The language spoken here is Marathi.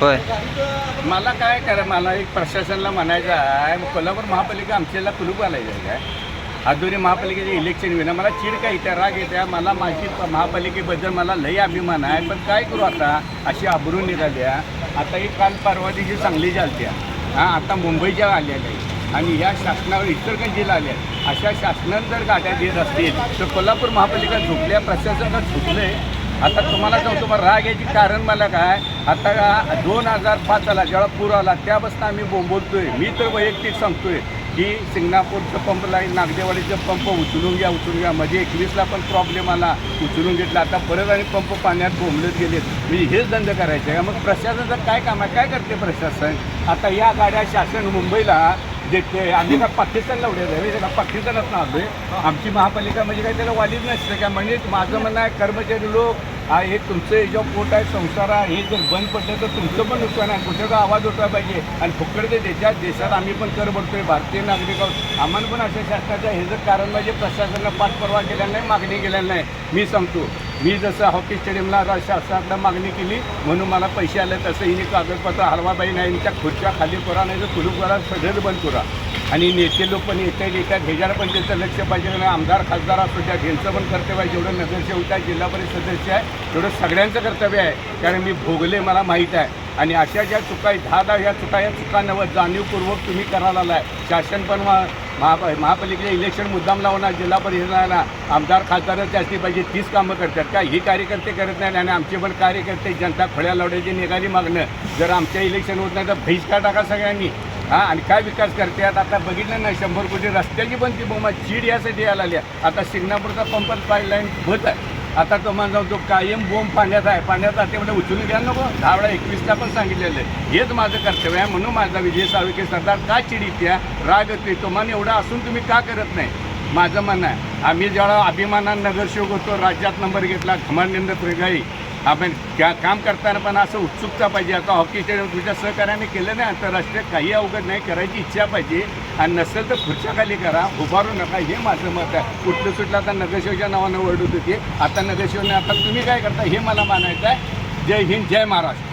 होय. मला काय करा मला एक प्रशासनाला म्हणायचं आहे कोल्हापूर महापालिका आमच्याला कुलूप आलायचं आहे. काय अधुरी महापालिकेचे इलेक्शन विना मला चिड काय येत्या राग येत्या मला माझी महापालिकेबद्दल मला लई अभिमान आहे पण काय करू आता? अशी आबरून निघाल्या आता ही काल परवा दिवशी सांगली चालत्या हां आता मुंबईच्या आलेल्या आहेत आणि या शासनावर इचलकरंजीला आल्या आहेत. अशा शासनानं जर गाड्या देत असतील तर कोल्हापूर महापालिका झुकल्या प्रशासनात झुकले आता तुम्हाला सांगतो मग राग याची कारण मला काय? आता दोन हजार पाच आला जेव्हा पूर आला त्यापासून आम्ही बोंबलतोय मी तर वैयक्तिक सांगतोय की सिंगणापूरचं पंप लाईन नागदेवाडीचं पंप उचलून घ्या उचलून घ्या. म्हणजे एकवीसला पण प्रॉब्लेम आला उचलून घेतला. आता परत आणि पंप पाण्यात बोंबलत गेलेत. म्हणजे हेच धंदे करायचे. आहे मग प्रशासनाचं काय काम आहे? काय करते प्रशासन? आता या गाड्या शासन मुंबईला देते आम्ही का पाकिस्तानला उड्या द्यावे त्याला पाकिस्तानात ना आलोय आमची महापालिका म्हणजे काय त्याला वालीच नसतं काय म्हणजे माझं म्हणणं आहे कर्मचारी लोक हा हे तुमचं हे जे पोट आहे संसार आहे हे जर बंद पडलं तर तुमचं पण नुकसान आहे. कुठं आवाज उठला पाहिजे? आणि फुकट ते देशात देशात आम्ही पण कर भरतोय भारतीय नागरिक आहोत. आम्हाला पण अशा शासनाचं हे जर कारण म्हणजे प्रशासनानं पाठपुरावा केला नाही मागणी केलेली नाही. मी सांगतो मी जसं हॉकी स्टेडियमला शासनाकडं मागणी केली म्हणून मला पैसे आले तसं हिने कागदपत्र हलवाबाई नाही खुर्च्या खाली करा नाही तर कुलूप करा सगळं बंद करा आणि नेते लोक पण येतात येतात ह्याच्यावर पण त्याचं लक्ष पाहिजे आणि आमदार खासदार असू द्या ह्यांचं पण कर्तव्य आहे जेवढं नगरसेवक आहे जिल्हा परिषद सदस्य आहे तेवढं सगळ्यांचं कर्तव्य आहे कारण मी भोगले मला माहीत आहे. आणि अशा ज्या चुका आहेत दहा दहा ह्या चुका या चुका नवं जाणीवपूर्वक तुम्ही करायला आहे शासन पण महाप महा इलेक्शन मुद्दाम लावणार जिल्हा परिषदाला आमदार खासदारच जास्ती पाहिजे तीच कामं करतात का? ही कार्यकर्ते करत नाही आणि आमचे पण कार्यकर्ते जनता खोड्या लावण्याची निघाली मागणं. जर आमच्या इलेक्शन होत नाही तर बहिष्कार टाका सगळ्यांनी? हां आणि काय विकास करतात आता बघितलं ना शंभर कोटी रस्त्याची पण ती बोमा चीड यासाठी यायला आहे. आता सिंगणापूरचा पंप पाईपलाईन होत आहे. आता तो माझा जो कायम बोंब पाण्यात आहे पाण्यात आहे ते म्हणजे उचलून घ्या नको दहा वेळा एकवीसला पण सांगितलेलं आहे. हेच माझं कर्तव्य आहे म्हणून माझा विजय साळुके सरदार का चिडित्या राग येते तुम्हाला एवढं असून तुम्ही का करत नाही? माझं म्हणणं आहे आम्ही ज्यावेळा अभिमानानं नगरसेवक होतो राज्यात नंबर घेतला घमानंद प्रेगाई आपण त्या काम करताना पण असं उत्सुकता पाहिजे. आता हॉकी स्टेडियम तुझ्या सहकार्याने केलं नाही आंतरराष्ट्रीय काही अवघड नाही करायची इच्छा पाहिजे. आणि नसेल तर खुर्च्याखाली करा उभारू नका. हे माझं मत आहे. कुठलं सुटलं आता नगरसेवकच्या नावानं ओरडत होती. आता नगरशिवने आता तुम्ही काय करता हे मला मानायचं आहे. जय हिंद जय महाराष्ट्र.